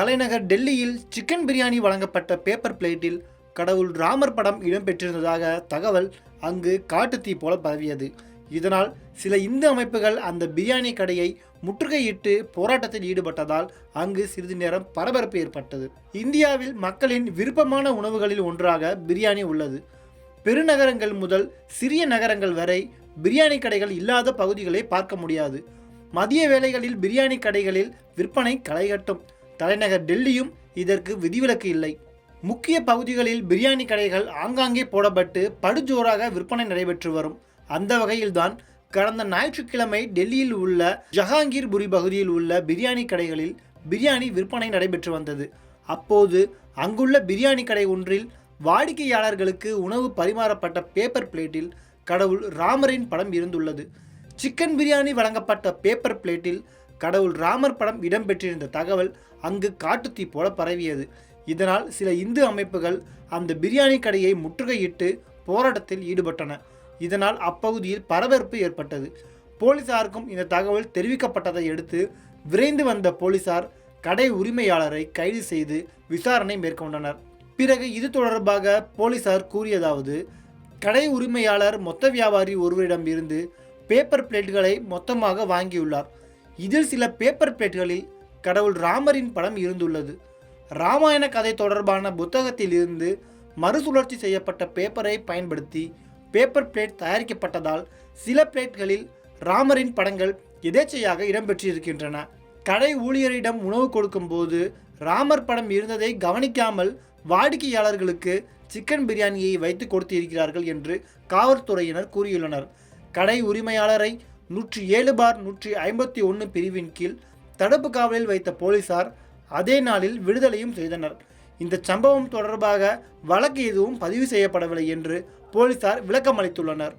தலைநகர் டெல்லியில் சிக்கன் பிரியாணி வழங்கப்பட்ட பேப்பர் பிளேட்டில் கடவுள் ராமர் படம் இடம்பெற்றிருந்ததாக தகவல் அங்கு காட்டுத்தீ போல பரவியது. இதனால் சில இந்து அமைப்புகள் அந்த பிரியாணி கடையை முற்றுகையிட்டு போராட்டத்தில் ஈடுபட்டதால் அங்கு சிறிது நேரம் பரபரப்பு ஏற்பட்டது. இந்தியாவில் மக்களின் விருப்பமான உணவுகளில் ஒன்றாக பிரியாணி உள்ளது. பெருநகரங்கள் முதல் சிறிய நகரங்கள் வரை பிரியாணி கடைகள் இல்லாத பகுதிகளை பார்க்க முடியாது. மதிய வேளைகளில் பிரியாணி கடைகளில் விற்பனை களைகட்டும். தலைநகர் டெல்லியும் இதற்கு விதிவிலக்கு இல்லை. முக்கிய பகுதிகளில் பிரியாணி கடைகள் ஆங்காங்கே போடப்பட்டு படுஜோராக விற்பனை நடைபெற்று வரும். அந்த வகையில்தான் கடந்த ஞாயிற்றுக்கிழமை டெல்லியில் உள்ள ஜஹாங்கீர்புரி பகுதியில் உள்ள பிரியாணி கடைகளில் பிரியாணி விற்பனை நடைபெற்று வந்தது. அப்போது அங்குள்ள பிரியாணி கடை ஒன்றில் வாடிக்கையாளர்களுக்கு உணவு பரிமாறப்பட்ட பேப்பர் பிளேட்டில் கடவுள் ராமரின் படம் இருந்துள்ளது. சிக்கன் பிரியாணி வழங்கப்பட்ட பேப்பர் பிளேட்டில் கடவுள் ராமர் படம் இடம்பெற்றிருந்த தகவல் அங்கு காட்டுத்தீ போல பரவியது. இதனால் சில இந்து அமைப்புகள் அந்த பிரியாணி கடையை முற்றுகையிட்டு போராட்டத்தில் ஈடுபட்டன. இதனால் அப்பகுதியில் பரபரப்பு ஏற்பட்டது. போலீசாருக்கும் இந்த தகவல் தெரிவிக்கப்பட்டதை அடுத்து விரைந்து வந்த போலீசார் கடை உரிமையாளரை கைது செய்து விசாரணை மேற்கொண்டனர். பிறகு இது தொடர்பாக போலீசார் கூறியதாவது கடை உரிமையாளர் மொத்த வியாபாரி ஒருவரிடம் இருந்து பேப்பர் பிளேட்டுகளை மொத்தமாக வாங்கியுள்ளார். இதில் சில பேப்பர் பிளேட்களில் கடவுள் ராமரின் படம் இருந்துள்ளது. ராமாயண கதை தொடர்பான புத்தகத்திலிருந்து மறுசுழற்சி செய்யப்பட்ட பேப்பரை பயன்படுத்தி பேப்பர் பிளேட் தயாரிக்கப்பட்டதால் சில பிளேட்களில் ராமரின் படங்கள் எதேச்சையாக இடம்பெற்றிருக்கின்றன. கடை ஊழியரிடம் உணவு கொடுக்கும்போது ராமர் படம் இருந்ததை கவனிக்காமல் வாடிக்கையாளர்களுக்கு சிக்கன் பிரியாணியை வைத்து கொடுத்திருக்கிறார்கள் என்று காவல்துறையினர் கூறியுள்ளனர். கடை உரிமையாளரை நூற்றி ஏழு பார் நூற்றி ஐம்பத்தி ஒன்று பிரிவின் கீழ் தடுப்பு காவலில் வைத்த போலீசார் அதே நாளில் விடுதலையும் செய்தனர். இந்த சம்பவம் தொடர்பாக வழக்கு எதுவும் பதிவு செய்யப்படவில்லை என்று போலீசார் விளக்கம் அளித்துள்ளனர்